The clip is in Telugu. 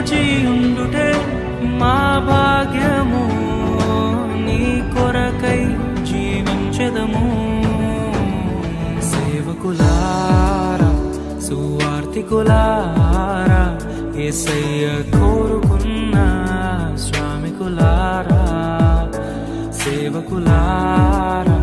నిలచి మా భాగ్యము నీ కొరకై జీవించదము. సేవకులారా సువార్తికులారా ఏసయ్య కోరుకున్న శ్రామికులారా సేవకులారా